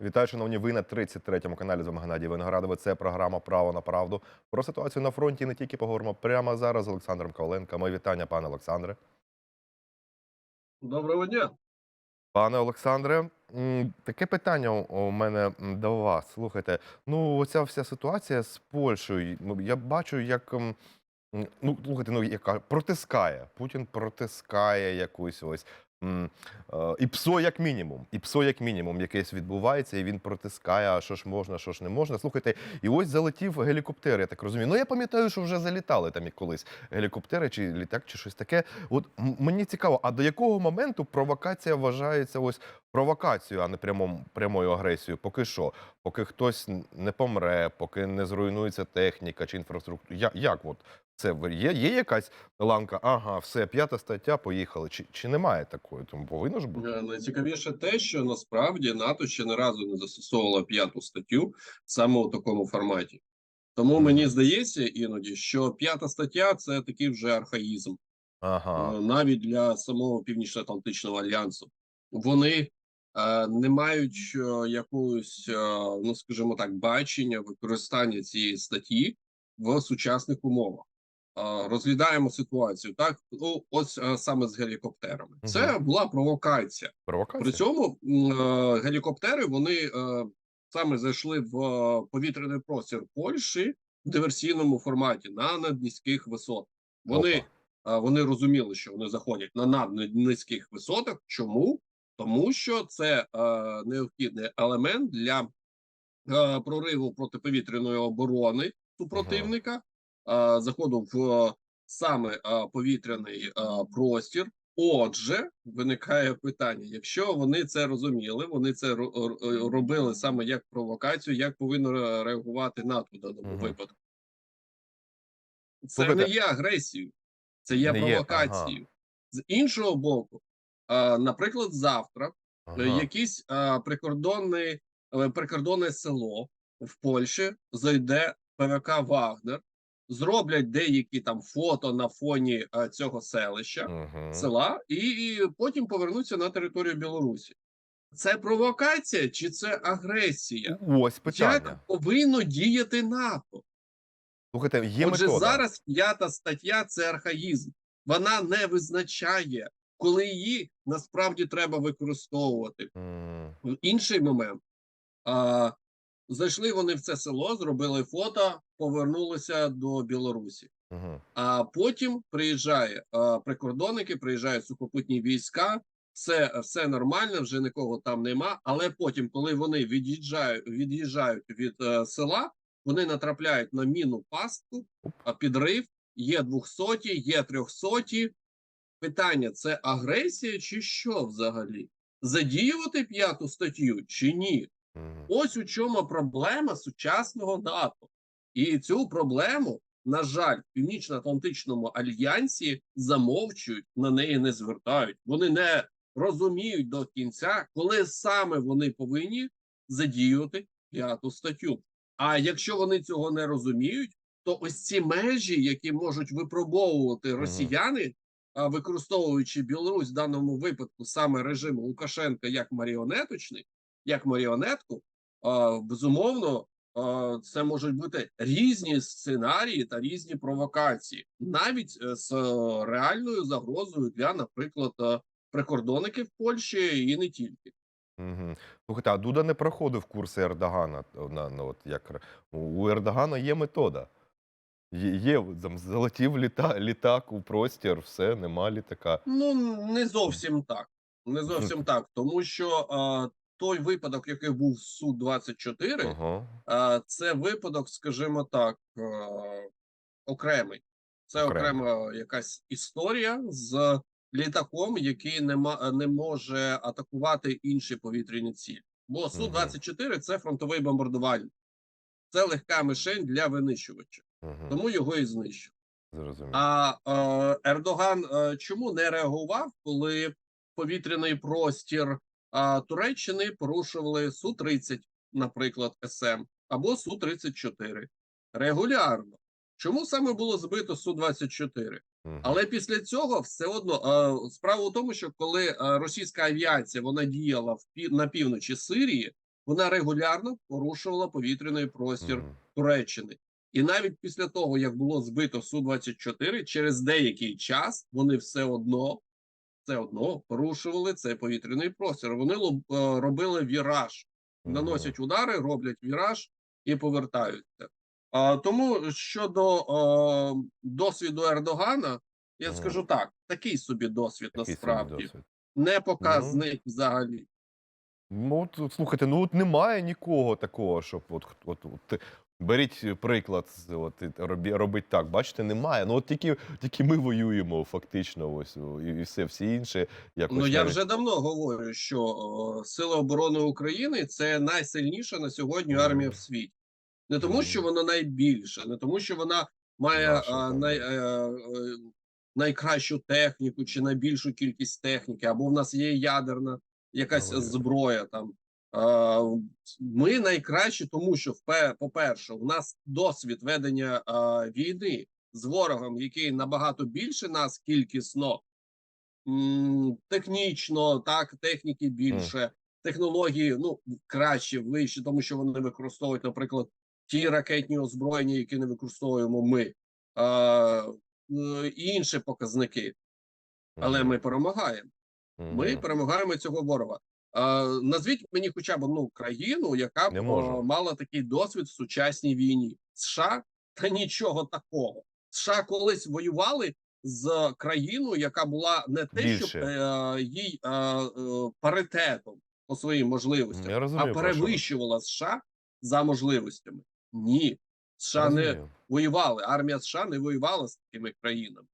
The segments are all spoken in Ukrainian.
Вітаю, шановні. Ви на 33-му каналі з вами Геннадій Виноградове. Це програма Право на правду. Про ситуацію на фронті не тільки поговоримо прямо зараз з Олександром Коваленко. Моє вітання, пане Олександре. Доброго дня. Пане Олександре, таке питання у- мене до вас. Слухайте, ну оця вся ситуація з Польщею. ну, Я бачу, як ну слухайте, ну яка протискає. Путін протискає якусь ось. Е, І ПСО як мінімум, і ПСО як мінімум якесь відбувається, і він протискає, а що ж можна, що ж не можна. Слухайте, і ось залетів гелікоптер, я так розумію. Ну я пам'ятаю, що вже залітали там і колись гелікоптери, чи літак, чи щось таке. От мені цікаво, а до якого моменту провокація вважається ось провокацією, а не прямом, прямою агресією? Поки що, поки хтось не помре, поки не зруйнується техніка чи інфраструктура. Як от це є, є якась ланка? Ага, все, п'ята стаття, поїхали. Чи, чи немає такої? Тому повинно ж бути. Е, Найцікавіше те, що насправді НАТО ще не разу не застосовувало п'яту статтю саме у такому форматі. Тому мені здається іноді, що п'ята стаття це такий вже архаїзм, Ага. е, навіть для самого Північно-Атлантичного альянсу. Вони е, не мають е, якогось, е, ну скажімо так, бачення використання цієї статті в сучасних умовах. Е, Розглядаємо ситуацію так. Ну, ось е, саме з гелікоптерами. Це була провокація. Провокація? При цьому е, гелікоптери вони саме зайшли в повітряний простір Польщі в диверсійному форматі на наднизьких висотах. Вони, Опа. вони розуміли, що вони заходять на наднизьких висотах. Чому? Тому що це е, необхідний елемент для е, прориву протиповітряної оборони супротивника, заходу в е, саме е, повітряний е, простір. Отже, виникає питання: якщо вони це розуміли, вони це ро- ро- робили саме як провокацію, як повинно реагувати НАТО в даному Мгм. випадку? Це Слухайте, не є агресією, це є не є, провокацією. З іншого боку, е, наприклад, завтра Е, Ага. якесь прикордонне, е, прикордонне село в Польщі зайде ПВК Вагнер, зроблять деякі там фото на фоні а, цього селища, Мгм. села, і, і потім повернуться на територію Білорусі. Це провокація чи це агресія? Ось питання. Як повинно діяти НАТО? Слухайте, є Отже, метода. зараз п'ята стаття це архаїзм. Вона не визначає, коли її насправді треба використовувати. В інший момент а, зайшли вони в це село, зробили фото, повернулися до Білорусі. мгм. А потім приїжджає а, прикордонники, приїжджають сухопутні війська. Все, все нормально, вже нікого там нема. Але потім, коли вони від'їжджають, від'їжджають від е, села, вони натрапляють на міну пастку, а підрив. Є 200, є 300. Питання: це агресія чи що взагалі? Задіювати п'яту статтю чи ні? Ось у чому проблема сучасного НАТО. І цю проблему, на жаль, в Північно-Атлантичному альянсі замовчують, на неї не звертають. Вони не розуміють до кінця, коли саме вони повинні задіювати п'яту статтю. А якщо вони цього не розуміють, то ось ці межі, які можуть випробовувати росіяни, використовуючи Білорусь в даному випадку саме режим Лукашенка як маріонеточний, як маріонетку, а, безумовно, а, це можуть бути різні сценарії та різні провокації, навіть е, з е, реальною загрозою для, наприклад, е, прикордонників Польщі і не тільки. Мгм. Слухайте, а Дуда не проходив курси Ердогана. На, на, от як, у Ердогана є метода. Є, є там, залетів літа, літак у простір, все, нема літака. Ну не зовсім так. Не зовсім так, тому що е, той випадок, який був су 24 Ага. Це випадок, скажімо так, е, окремий. Це окрема якась історія з літаком, який не, не може атакувати інші повітряні цілі. Бо су 24 це фронтовий бомбардувальник, це легка мишень для винищувача, тому його і знищив. Зрозумів. А е, Ердоган е, чому не реагував, коли повітряний простір Туреччини порушували су 30 наприклад, СМ або су 34 регулярно. Чому саме було збито су 24 Мгм. Але після цього все одно справа у тому, що коли російська авіація вона діяла в на півночі Сирії, вона регулярно порушувала повітряний простір Туреччини. І навіть після того, як було збито су 24 через деякий час вони все одно все одно порушували цей повітряний простір. Вони е, робили віраж, наносять удари, роблять віраж і повертаються. А, тому щодо е, досвіду Ердогана, я скажу так: такий собі досвід Такий собі насправді досвід. не показник взагалі. Ну, от, слухайте, ну от немає нікого такого, щоб от, от, от беріть приклад, от, робить так. Бачите, немає. Ну от тільки, тільки ми воюємо фактично, ось і, і все, всі інші якось. Ну я навіть- вже давно говорю, що о, Сили оборони України це найсильніша на сьогодні армія в світі. Не тому, що вона найбільша, не тому, що вона має Наша, а, най, да. е, е, найкращу техніку чи найбільшу кількість техніки, або в нас є ядерна якась зброя там. А, Ми найкращі, тому що по-перше, у нас досвід ведення війни з ворогом, який набагато більше нас кількісно, технічно, так, техніки більше, технології ну краще, вище, тому що вони використовують, наприклад, ті ракетні озброєння, які не використовуємо ми, е, і інші показники. Але ми перемагаємо. Ми перемагаємо цього ворога. Назвіть мені хоча б одну країну, яка б мала такий досвід в сучасній війні. США та нічого такого. США колись воювали з країною, яка була не те, Більше. щоб е, їй е, е, паритетом по своїм можливостям, Я розумію, а що перевищувала США за можливостями. Ні, США не воювали. Армія США не воювала з такими країнами.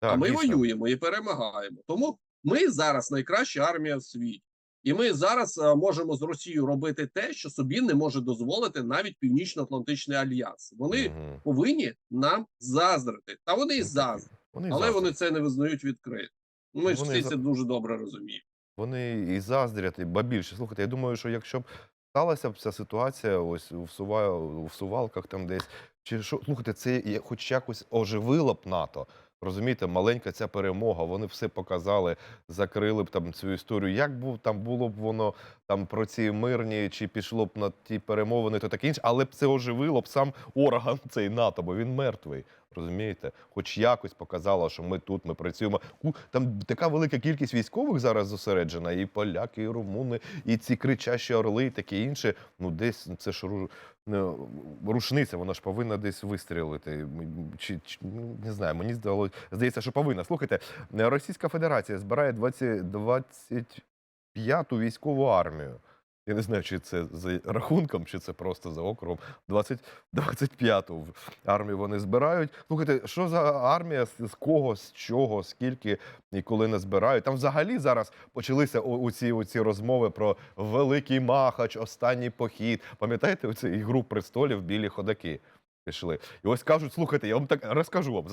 Так, а ми дійсно. воюємо і перемагаємо. Тому ми зараз найкраща армія в світі, і ми зараз е, можемо з Росією робити те, що собі не може дозволити навіть Північно-Атлантичний альянс. Вони Мгм. повинні нам заздрити, та вони і Ну, заздрять, Вони але заздрять. вони це не визнають відкрито. Ну, Ми ж всі це дуже добре розуміємо. Вони і заздрять, і ба більше. Слухайте, я думаю, що якщо б сталася б ця ситуація, ось у сувалках там десь, чи що, слухайте, це хоч якось оживило б НАТО. Розумієте, маленька ця перемога, вони все показали, закрили б там цю історію. Як був там було б воно там про ці мирні, чи пішло б на ті перемовини, то таке інше, але б це оживило б сам орган цей НАТО, бо він мертвий. Розумієте, хоч якось показало, що ми тут, ми працюємо. Там така велика кількість військових зараз зосереджена, і поляки, і румуни, і ці кричащі орли, і таке інше. Ну, десь це ж рушниця, вона ж повинна десь вистрілити. Чи, чи ну, не знаю, мені здалося, здається, що повинна. Слухайте, Російська Федерація збирає 20, 25-ту військову армію. Я не знаю, чи це за рахунком, чи це просто за округом. 20, 25-ту в армію вони збирають. Слухайте, що за армія, з кого, з чого, скільки і коли не збирають? Там взагалі зараз почалися оці, оці розмови про великий махач, останній похід. Пам'ятаєте оцю ігру престолів білі ходаки? Пішли. І ось кажуть, слухайте, я вам так розкажу вам.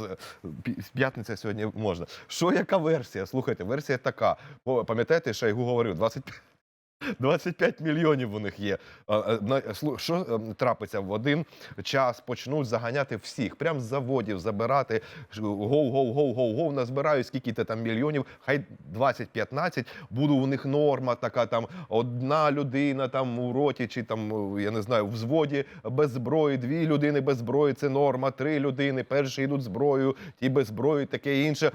П'ятниця сьогодні можна. Що яка версія? Слухайте, версія така. Пам'ятаєте, Шойгу говорив, 25 25 мільйонів у них є. Що ем, трапиться в один час? Почнуть заганяти всіх, прям з заводів забирати. Гоу, гоу, гоу, гоу, гоу, назбирають скільки-то там мільйонів, хай 20-15, буде у них норма така, там одна людина там у роті, чи там, я не знаю, в взводі без зброї, дві людини без зброї, це норма, три людини, перші йдуть зброю, ті без зброї, таке інше.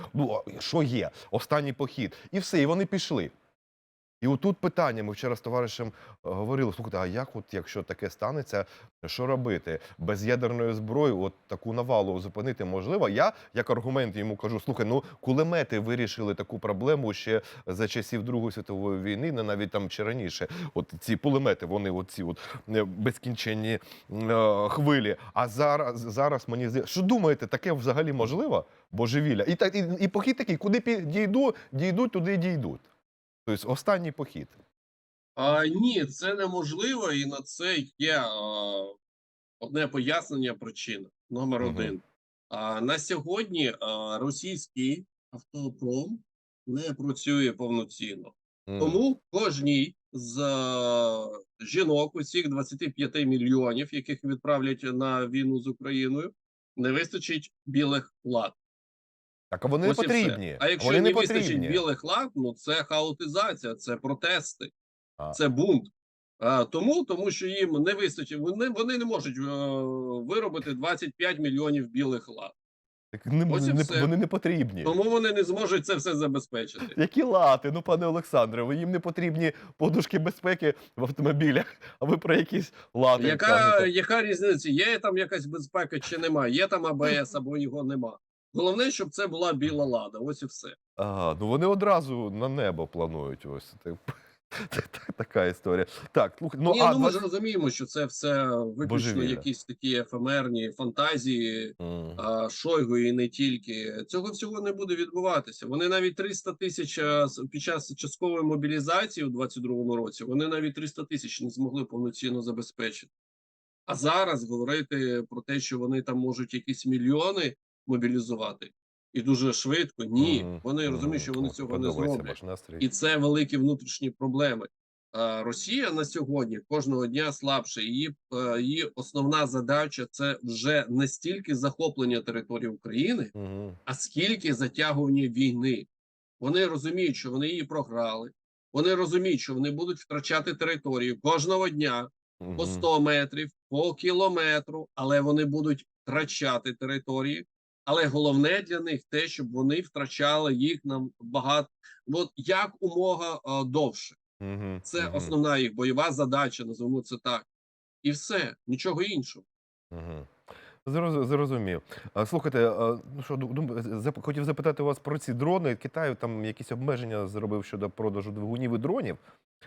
Що є? Останній похід. І все, і вони пішли. І отут питання, ми вчора з товаришем е, говорили: слухайте, а як, от якщо таке станеться, що робити? Без ядерної зброї, от таку навалу зупинити можливо. Я як аргумент йому кажу: слухай, ну кулемети вирішили таку проблему ще за часів Другої світової війни, не навіть там чи раніше. От ці кулемети, вони оці от е, безкінченні е, хвилі. А зараз зараз мені здається, що думаєте, таке взагалі можливо? Божевілля. І так і, і похід такий, куди дійду, дійдуть, туди дійдуть. Тобто останній похід. А, ні, це неможливо, і на це є а, одне пояснення причина. Номер Мгм. один. А, на сьогодні а, російський автопром не працює повноцінно. М. Тому кожній з е, жінок, усіх 25 мільйонів, яких відправлять на війну з Україною, не вистачить білих лад. Так, а вони не Ось все. потрібні. А якщо вони не не вистачить білих лад, ну це хаотизація, це протести, А. це бунт. А, тому, тому що їм не вистачить, вони, вони не можуть е, виробити 25 мільйонів білих лад. Так не, не- вони не потрібні. Тому вони не зможуть це все забезпечити. Які лати? Ну, пане Олександре, ви- їм не потрібні подушки безпеки в автомобілях, а ви про якісь лати Яка, кажете. яка різниця? Є там якась безпека чи немає? Є там АБС або його нема. Головне, щоб це була біла лада. Ось і все. Ага, ну вони одразу на небо планують. Ось це, така історія. Так, ну Ні, а ну ми ж розуміємо, що це все виключно Божевілля. якісь такі ефемерні фантазії Мгм. а, Шойгу і не тільки. Цього всього не буде відбуватися. Вони навіть 300 тисяч під час часткової мобілізації у 22-му році. Вони навіть 300 тисяч не змогли повноцінно забезпечити. А зараз говорити про те, що вони там можуть якісь мільйони мобілізувати, і дуже швидко. Ні, Мгм. вони Мгм. розуміють, що вони цього не зроблять. І це великі внутрішні проблеми. А, Росія на сьогодні кожного дня слабше. Її, е, її основна задача це вже не стільки захоплення території України, Мгм. а скільки затягування війни. Вони розуміють, що вони її програли. Вони розуміють, що вони будуть втрачати територію кожного дня по Мгм. 100 метрів, по кілометру, але вони будуть втрачати території. Але головне для них те, щоб вони втрачали їх нам багато, от як умога е, довше. Мгм. Це Мгм. основна їх бойова задача, називаємо це так. І все, нічого іншого. Зроз- Зрозумів. А, Слухайте, ну що, ду- дум- зап- хотів запитати вас про ці дрони. Китай там якісь обмеження зробив щодо продажу двигунів і дронів.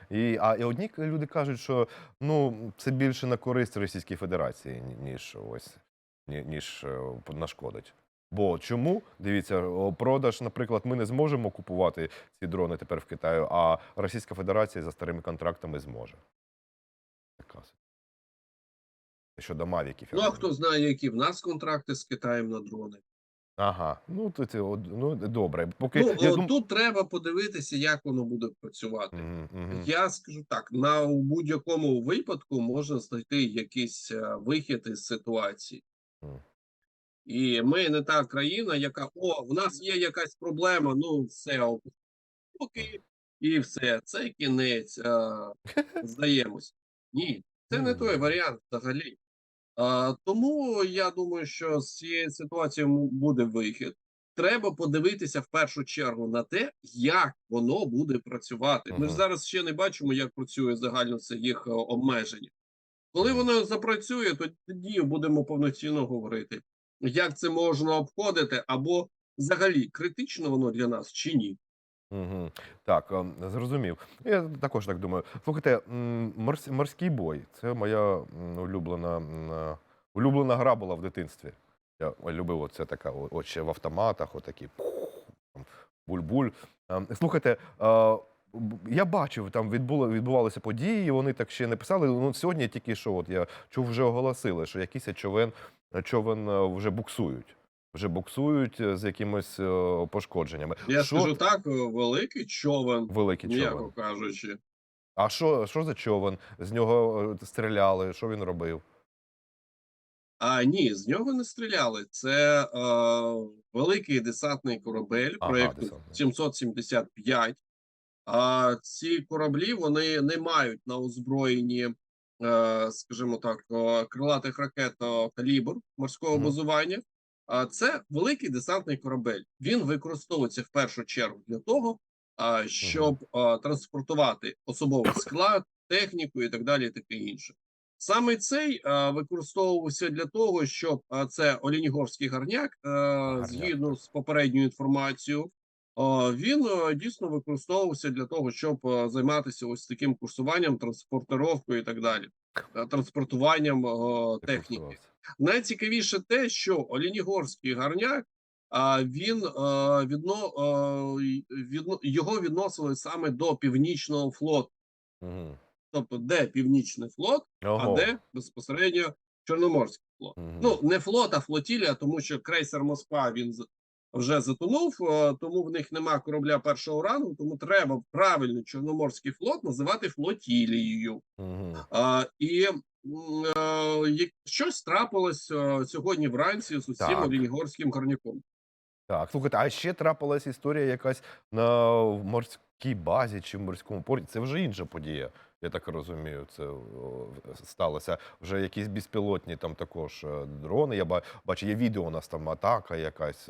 І, а і одні люди кажуть, що ну, це більше на користь Російській Федерації, ніж ось ні- ніж е, нашкодить. Бо чому? Дивіться, продаж, наприклад, ми не зможемо купувати ці дрони тепер в Китаю, а Російська Федерація за старими контрактами зможе. Щодо мавіків. Ну а хто знає, які в нас контракти з Китаєм на дрони? Ага, ну то це ну добре. Поки Ну я о, дум- тут треба подивитися, як воно буде працювати. Мгм, мгм. Я скажу так: на будь-якому випадку можна знайти якийсь е, вихід із ситуації. Мгм. І ми не та країна, яка о, в нас є якась проблема. Ну все поки і все, це кінець. е, Здаємось. Ні, це не той варіант взагалі. А, тому я думаю, що з цієї ситуації буде вихід. Треба подивитися в першу чергу на те, як воно буде працювати. Ми ж зараз ще не бачимо, як працює загально це їх е, обмеження. Коли воно запрацює, то тоді будемо повноцінно говорити, як це можна обходити, або взагалі критично воно для нас чи ні. Мгм. Так, ем, зрозумів. Я також так думаю. Слухайте, морс- морський бой це моя улюблена, е, улюблена гра була в дитинстві. Я любив оце така, от в автоматах, отакі буль-буль. Ем, Слухайте, е, я бачив, там відбувалися події, вони так ще не писали. Ну, сьогодні тільки що, от я чув, вже оголосили, що якийсь човен, човен е, вже буксують. Вже буксують е, з якимись е, пошкодженнями. Я Що скажу так: е, великий човен, великий м'яко човен? кажучи. А що, що за човен? З нього е, стріляли? Що він робив? А ні, з нього не стріляли. Це е, великий десантний корабель Ага, проєкту десантний. 775. А ці кораблі вони не мають на озброєнні, е, скажімо так, е, крилатих ракет е, калібр морського базування. А це великий десантний корабель. Він використовується в першу чергу для того, щоб транспортувати особовий склад, техніку і так далі, і таке інше. Саме цей використовувався для того, щоб це Олінігорський гарняк, а, згідно з попередньою інформацією, він дійсно використовувався для того, щоб займатися ось таким курсуванням, транспортировкою і так далі, транспортуванням техніки. Найцікавіше те, що Олінігорський гарняк, а він відно, відно його відносили саме до північного флоту, Мгм. тобто де північний флот, а де безпосередньо Чорноморський флот. Мгм. Ну не флот, а флотілія, тому що крейсер Москва він вже затонув, тому в них нема корабля першого рангу, тому треба правильно Чорноморський флот називати флотілією. Мгм. А, і е, щось трапилось е, сьогодні вранці з усім Так. Олінігорським гарняком. Так, слухайте, а ще трапилась історія якась на морській базі чи в морському порті. Це вже інша подія. Я так розумію, це сталося. Вже якісь безпілотні там також е, дрони. Я бачу, є відео у нас там атака якась.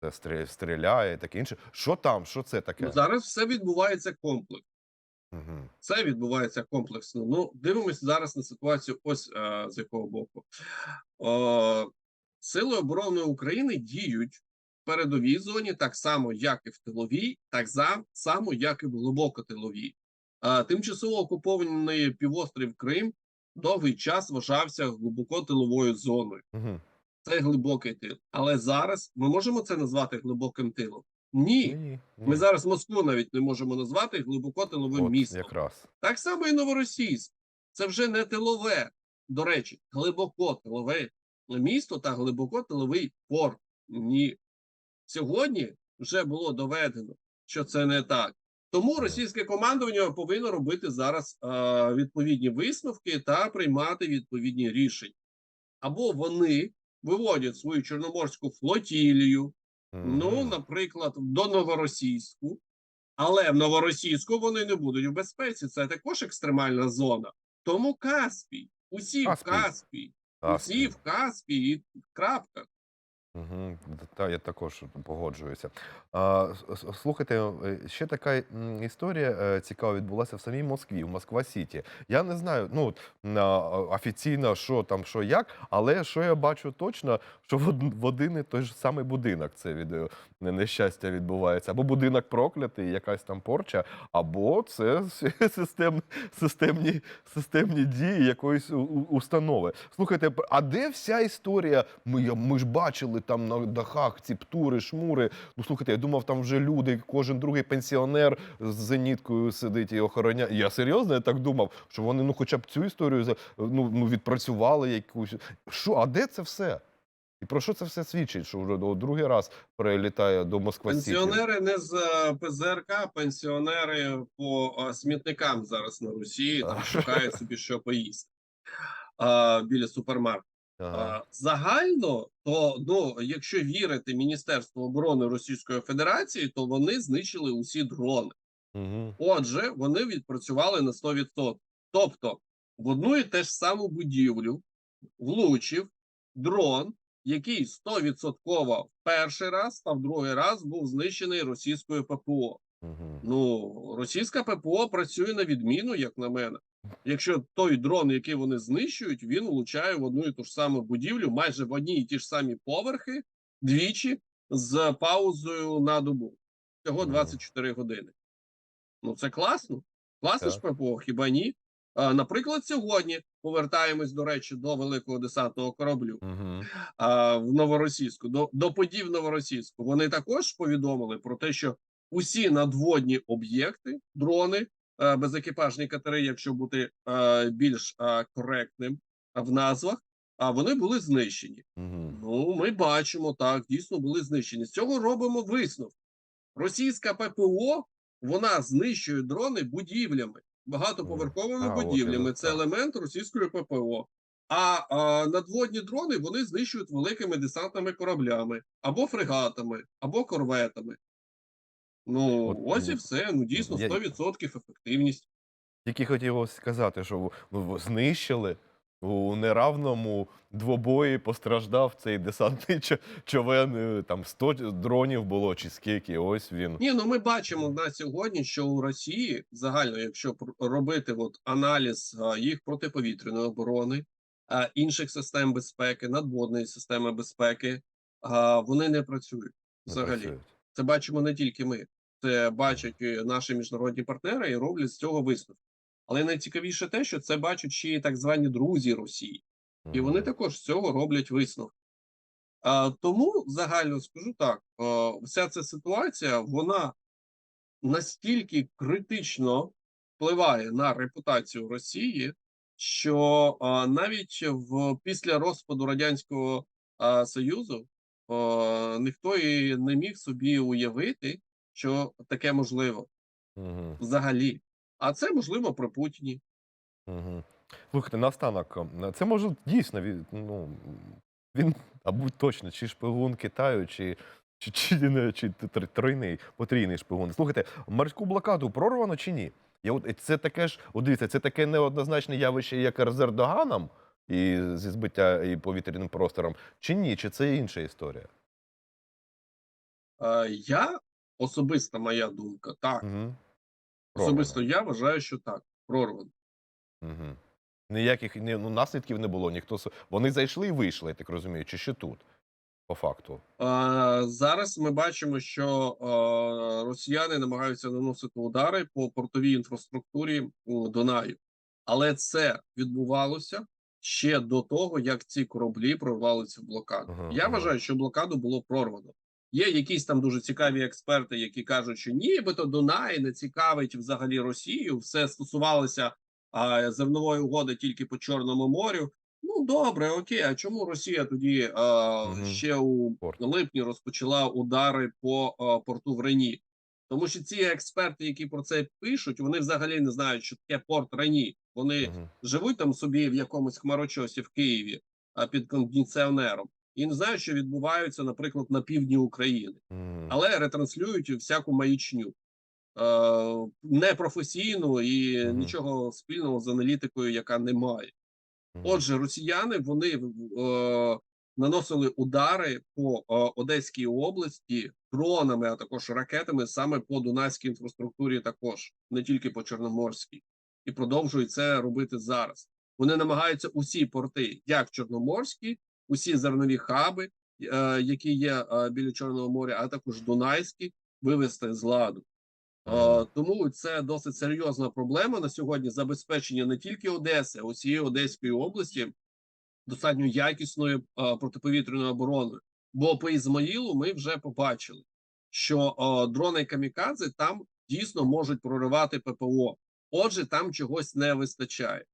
Це стріляє, таке інше. Що там? Що це таке? Ну, зараз все відбувається комплекс. Угу. Це відбувається комплексно. Ну, дивимося зараз на ситуацію. Ось е, з якого боку. Е, Сили оборони України діють в передовій зоні так само, як і в тиловій, так само, як і в глибокотиловій. Е, Тимчасово окупований півострів Крим довгий час вважався глибокотиловою зоною. Угу. Це глибокий тил. Але зараз ми можемо це назвати глибоким тилом? Ні. Ні, Ми зараз Москву навіть не можемо назвати глибокотиловим От, містом. якраз. Так само і новоросійськ. Це вже не тилове. До речі, глибоко тилове місто та глибоко тиловий порт. Ні. Сьогодні вже було доведено, що це не так. Тому російське командування повинно робити зараз е, відповідні висновки та приймати відповідні рішення. Або вони виводять свою чорноморську флотілію, Ну, наприклад, до Новоросійську, але в Новоросійську вони не будуть в безпеці. Це також екстремальна зона. Тому Каспій, усі Каспій. в Каспій, Каспій. усі в Каспій і крапка. Угу. Та я також погоджуюся. А, слухайте, е, ще така історія е, цікава відбулася в самій Москві, в Москва Сіті. Я не знаю, ну офіційно, що там, що як, але що я бачу точно, що в, один і той ж самий будинок це від е, нещастя відбувається. Або будинок проклятий, якась там порча, або це систем, системні, системні дії якоїсь установи. Слухайте, а де вся історія? Ми, ми ж бачили там на дахах ці птури, шмури. Ну слухайте, я думав, там вже люди, кожен другий пенсіонер з зеніткою сидить і охороняє. Я серйозно я так думав, що вони ну, хоча б цю історію ну, ну, відпрацювали якусь. Що, а де це все? І про що це все свідчить? Що вже до другий раз прилітає до Москва Пенсіонери не з е, ПЗРК, пенсіонери по е, смітникам зараз на Росії там шукають собі що поїсти а, біля супермаркету. Ага. Загально, то ну, якщо вірити Міністерству оборони Російської Федерації, то вони знищили усі дрони. Угу. Отже, вони відпрацювали на 100%. Тобто, в одну і те ж саму будівлю влучив дрон, який 100% в перший раз, а в другий раз був знищений російською ППО. Угу. Ну, російська ППО працює на відміну, як на мене. Якщо той дрон, який вони знищують, він влучає в одну і ту ж саму будівлю, майже в одні і ті ж самі поверхи, двічі з паузою на добу. Всього Мгм. 24 години. Ну, це класно. Класно ж ППО, хіба ні? А, наприклад, сьогодні повертаємось, до речі, до великого десантного кораблю Угу. а, в Новоросійську, до, до подій в Новоросійську, вони також повідомили про те, що усі надводні об'єкти, дрони, безекіпажні катери, якщо бути е, більш е, коректним е, в назвах, а вони були знищені. Угу. Ну, ми бачимо, так, дійсно були знищені. З цього робимо висновок. Російська ППО вона знищує дрони будівлями, багатоповерховими А, будівлями. Це елемент російської ППО. А, а надводні дрони вони знищують великими десантними кораблями, або фрегатами, або корветами. Ну, От, ось і все. Ну, дійсно, я- 100% ефективність. Тільки хотів ось сказати, що в- в- знищили у неравному двобої постраждав цей десантний чо- човен. е, Там 100 дронів було чи скільки. Ось він. Ні, ну ми бачимо на сьогодні, що у Росії загально, якщо пр- робити от аналіз а, їх протиповітряної оборони, а, інших систем безпеки, надводної системи безпеки, а, вони не працюють взагалі. працюють. Це бачимо не тільки ми, це бачать наші міжнародні партнери і роблять з цього висновки. Але найцікавіше те, що це бачать ще й так звані друзі Росії. І вони також з цього роблять висновки. А, тому загально скажу так: а, вся ця ситуація вона настільки критично впливає на репутацію Росії, що а, навіть в після розпаду радянського а, союзу а, ніхто і не міг собі уявити, що таке можливо Мгм. взагалі. А це можливо при Путіні. Мгм. Слухайте, наостанок, це може дійсно він, ну, він, або точно, чи шпигун Китаю, чи Чи, чи, не, чи тройний, потрійний шпигун. Слухайте, морську блокаду прорвано чи ні? Я це таке ж, от дивіться, це таке неоднозначне явище, як з Ердоганом і зі збиття і повітряним простором, чи ні? Чи це інша історія? Е, Я особиста моя думка, так. Угу. Особисто я вважаю, що так, прорвано. Угу. Ніяких ні, ну, наслідків не було. Ніхто вони зайшли і вийшли, я так розумію, чи ще тут, по факту. А, Зараз ми бачимо, що а, росіяни намагаються наносити удари по портовій інфраструктурі Дунаю, але це відбувалося ще до того, як ці кораблі прорвалися в блокаду. Ага, Я ага. вважаю, що блокаду було прорвано. Є якісь там дуже цікаві експерти, які кажуть, що нібито Дунай не цікавить взагалі Росію, все стосувалося а, зернової угоди тільки по Чорному морю. Ну добре, окей. А чому Росія тоді а, Мгм. ще у Порт. липні розпочала удари по а, порту в Рені? Тому що ці експерти, які про це пишуть, вони взагалі не знають, що таке порт Рені. Вони Угу. живуть там собі в якомусь хмарочосі в Києві а, під кондиціонером і не знають, що відбувається, наприклад, на півдні України. Але ретранслюють всяку маячню е, непрофесійну і нічого спільного з аналітикою, яка не має. Отже, росіяни вони е, наносили удари по е, Одеській області дронами, а також ракетами саме по Дунайській інфраструктурі, також не тільки по Чорноморській, і продовжують це робити зараз. Вони намагаються усі порти, як Чорноморські, усі зернові хаби, е, які є е, біля Чорного моря, а також Дунайські, вивести з ладу. Е, Тому це досить серйозна проблема на сьогодні. Забезпечення не тільки Одеси, а усієї Одеської області достатньо якісною протиповітряною обороною. Бо по Ізмаїлу ми вже побачили, що дрони камікадзе там дійсно можуть проривати ППО. Отже, там чогось не вистачає.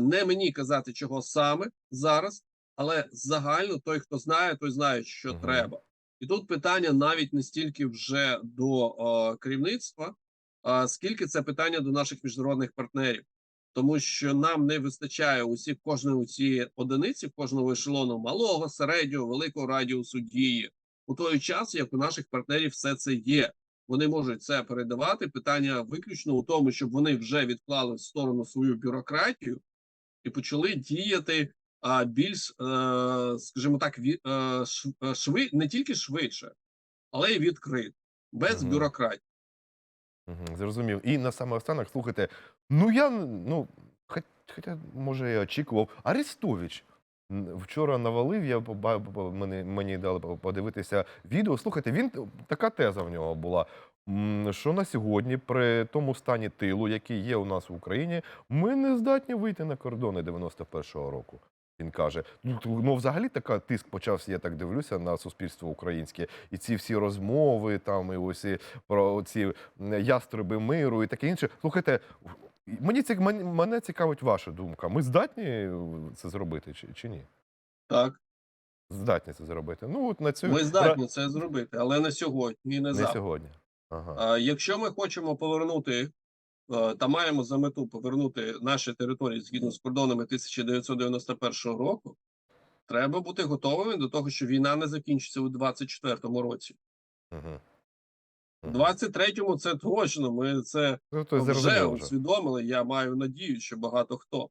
Не мені казати, чого саме зараз, але загально той, хто знає, той знає, що Мгм. треба. І тут питання навіть не стільки вже до е, керівництва, а скільки це питання до наших міжнародних партнерів, тому що нам не вистачає усі кожної цієї одиниці, кожного ешелону малого, середнього, великого радіусу дії у той час, як у наших партнерів все це є. Вони можуть це передавати. Питання виключно у тому, щоб вони вже відклали в сторону свою бюрократію і почали діяти більш, е, скажімо так, е, е, шви, не тільки швидше, але й відкрито, без Мгм. бюрократії. Мгм, Зрозумів. І на саме останок, слухайте, ну я ну, хоч- хоча, може, я очікував. Арестович вчора навалив, я мені, мені дали по- подивитися відео. Слухайте, він така теза в нього була. Що на сьогодні, при тому стані тилу, який є у нас в Україні, ми не здатні вийти на кордони 91-го року. Він каже: ну, взагалі така тиск почався, я так дивлюся на суспільство українське, і ці всі розмови, там і ось про ці ястреби миру і таке інше. Слухайте, мені цік, мене цікавить ваша думка. Ми здатні е, це зробити чи, чи ні? Так, Здатні це зробити. Ну от на цю ми здатні це зробити, але не сьогодні і не не завтра. сьогодні. Ага. А, Якщо ми хочемо повернути та маємо за мету повернути наші території згідно з кордонами 1991 року, треба бути готовими до того, що війна не закінчиться у 24-му році. Угу. У 23-му це точно. Ми це Ну, то вже усвідомили. Я маю надію, що багато хто.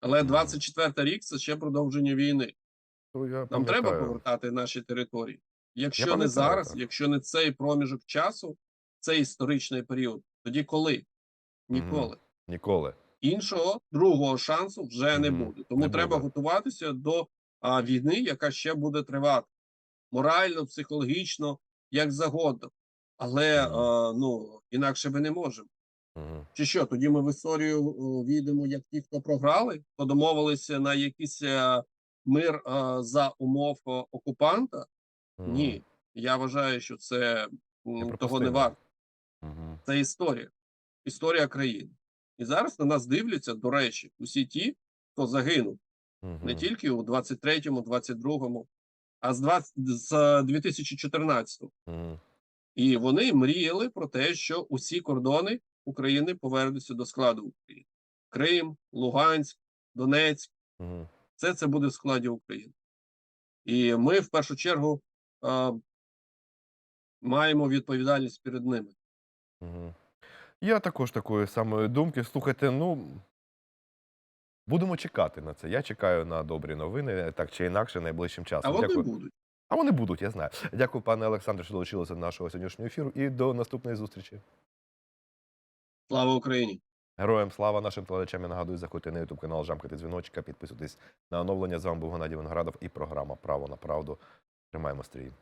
Але Мгм. 24 рік це ще продовження війни. То я Нам треба повертати наші території. Якщо не зараз, якщо не цей проміжок часу, цей історичний період, тоді коли? Ніколи. Ніколи. Іншого другого шансу вже не буде. Тому Не треба буде. готуватися до а, війни, яка ще буде тривати морально, психологічно, як загодно. Але а, ну інакше ми не можемо. Чи що? Тоді ми в історію о, війдемо як ті, хто програли, хто домовилися на якийсь е, мир е, за умов е, окупанта. Ні, я вважаю, що це того не варто. Це історія, історія країни. І зараз на нас дивляться, до речі, усі ті, хто загинув не тільки у 23-му, 22-му, а з 20, з 2014-го. Угу. І вони мріяли про те, що усі кордони України повернуться до складу України: Крим, Луганськ, Донецьк. Угу. Все це буде в складі України. І ми в першу чергу е, маємо відповідальність перед ними. Мгм. Я також такої самої думки. Слухайте, ну будемо чекати на це. Я чекаю на добрі новини, так чи інакше, найближчим часом. А часом. вони Дякую. будуть. А вони будуть, я знаю. Дякую, пане Олександре, що долучилися до нашого сьогоднішнього ефіру. І до наступної зустрічі. Слава Україні! Героям слава нашим телеглядачам. Я нагадую, заходьте на YouTube канал Жамкати дзвіночка, підписуйтесь на оновлення. З вами був Геннадій Виноградов і програма Право на правду. Тримаємо стрій.